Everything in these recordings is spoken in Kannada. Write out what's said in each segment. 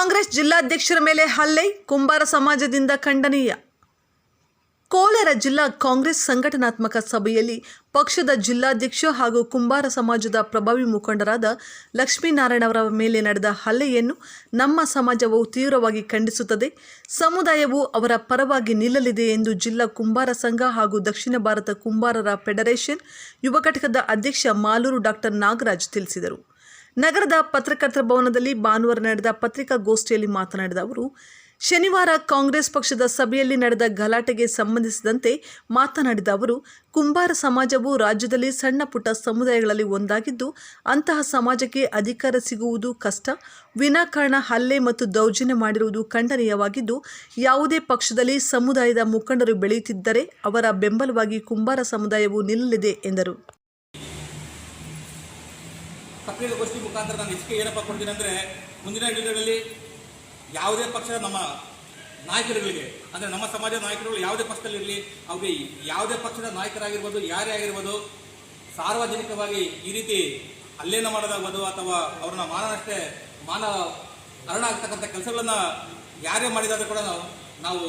ಕಾಂಗ್ರೆಸ್ ಜಿಲ್ಲಾಧ್ಯಕ್ಷರ ಮೇಲೆ ಹಲ್ಲೆ, ಕುಂಬಾರ ಸಮಾಜದಿಂದ ಖಂಡನೀಯ. ಕೋಲಾರ ಜಿಲ್ಲಾ ಕಾಂಗ್ರೆಸ್ ಸಂಘಟನಾತ್ಮಕ ಸಭೆಯಲ್ಲಿ ಪಕ್ಷದ ಜಿಲ್ಲಾಧ್ಯಕ್ಷ ಹಾಗೂ ಕುಂಬಾರ ಸಮಾಜದ ಪ್ರಭಾವಿ ಮುಖಂಡರಾದ ಲಕ್ಷ್ಮೀನಾರಾಯಣ ಅವರ ಮೇಲೆ ನಡೆದ ಹಲ್ಲೆಯನ್ನು ನಮ್ಮ ಸಮಾಜವು ತೀವ್ರವಾಗಿ ಖಂಡಿಸುತ್ತದೆ. ಸಮುದಾಯವು ಅವರ ಪರವಾಗಿ ನಿಲ್ಲಲಿದೆ ಎಂದು ಜಿಲ್ಲಾ ಕುಂಬಾರ ಸಂಘ ಹಾಗೂ ದಕ್ಷಿಣ ಭಾರತ ಕುಂಬಾರರ ಫೆಡರೇಷನ್ ಯುವ ಘಟಕದ ಅಧ್ಯಕ್ಷ ಮಾಲೂರು ಡಾಕ್ಟರ್ ನಾಗರಾಜ್ ತಿಳಿಸಿದರು. ನಗರದ ಪತ್ರಕರ್ತರ ಭವನದಲ್ಲಿ ಭಾನುವಾರ ನಡೆದ ಪತ್ರಿಕಾಗೋಷ್ಠಿಯಲ್ಲಿ ಮಾತನಾಡಿದ ಅವರು, ಶನಿವಾರ ಕಾಂಗ್ರೆಸ್ ಪಕ್ಷದ ಸಭೆಯಲ್ಲಿ ನಡೆದ ಗಲಾಟೆಗೆ ಸಂಬಂಧಿಸಿದಂತೆ ಮಾತನಾಡಿದ ಅವರು, ಕುಂಬಾರ ಸಮಾಜವು ರಾಜ್ಯದಲ್ಲಿ ಸಣ್ಣ ಪುಟ್ಟ ಸಮುದಾಯಗಳಲ್ಲಿ ಒಂದಾಗಿದ್ದು, ಅಂತಹ ಸಮಾಜಕ್ಕೆ ಅಧಿಕಾರ ಸಿಗುವುದು ಕಷ್ಟ. ವಿನಾಕಾರಣ ಹಲ್ಲೆ ಮತ್ತು ದೌರ್ಜನ್ಯ ಮಾಡಿರುವುದು ಖಂಡನೀಯವಾಗಿದ್ದು, ಯಾವುದೇ ಪಕ್ಷದಲ್ಲಿ ಸಮುದಾಯದ ಮುಖಂಡರು ಬೆಳೆಯುತ್ತಿದ್ದರೆ ಅವರ ಬೆಂಬಲವಾಗಿ ಕುಂಬಾರ ಸಮುದಾಯವು ನಿಲ್ಲಲಿದೆ ಎಂದರು. ಪತ್ರಿಕಾಗೋಷ್ಠಿ ಮುಖಾಂತರ ನಾನು ಹೆಚ್ಚಿಗೆ ಏನಪ್ಪ ಕೊಡ್ತೀನಿ ಅಂದರೆ ಮುಂದಿನ ದಿನಗಳಲ್ಲಿ ಯಾವುದೇ ಪಕ್ಷದ ನಮ್ಮ ನಾಯಕರುಗಳಿಗೆ, ಅಂದರೆ ನಮ್ಮ ಸಮಾಜದ ನಾಯಕರುಗಳು ಯಾವುದೇ ಪಕ್ಷದಲ್ಲಿರಲಿ ಅವ್ರಿಗೆ ಯಾವುದೇ ಪಕ್ಷದ ನಾಯಕರಾಗಿರ್ಬೋದು, ಯಾರೇ ಆಗಿರ್ಬೋದು, ಸಾರ್ವಜನಿಕವಾಗಿ ಈ ರೀತಿ ಅಲ್ಲೇನ ಮಾಡೋದಾಗ್ಬೋದು ಅಥವಾ ಅವ್ರನ್ನ ಮಾನನಷ್ಟೇ ಮಾನ ಹರಣ ಆಗ್ತಕ್ಕಂಥ ಕೆಲಸಗಳನ್ನು ಯಾರೇ ಮಾಡಿದಾದರೂ ಕೂಡ ನಾವು ನಾವು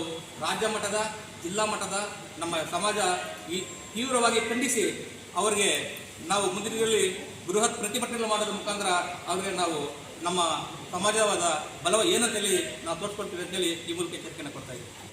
ರಾಜ್ಯ ಮಟ್ಟದ, ಜಿಲ್ಲಾ ಮಟ್ಟದ, ನಮ್ಮ ಸಮಾಜ ಈ ತೀವ್ರವಾಗಿ ಖಂಡಿಸಿ ಅವರಿಗೆ ನಾವು ಮುಂದಿನ ದಿನಗಳಲ್ಲಿ ಬೃಹತ್ ಪ್ರತಿಭಟನೆಗಳು ಮಾಡೋದ್ರ ಮುಖಾಂತರ ಅವರಿಗೆ ನಾವು ನಮ್ಮ ಸಮಾಜವಾದ ಬಲವ ಏನಂತೇಳಿ ನಾವು ತೋರಿಸ್ಕೊಳ್ತೀವಿ ಅಂತೇಳಿ ಈ ಮೂಲಕ ಎಚ್ಚರಿಕೆಯನ್ನು ಕೊಡ್ತಾ ಇದ್ದೀವಿ.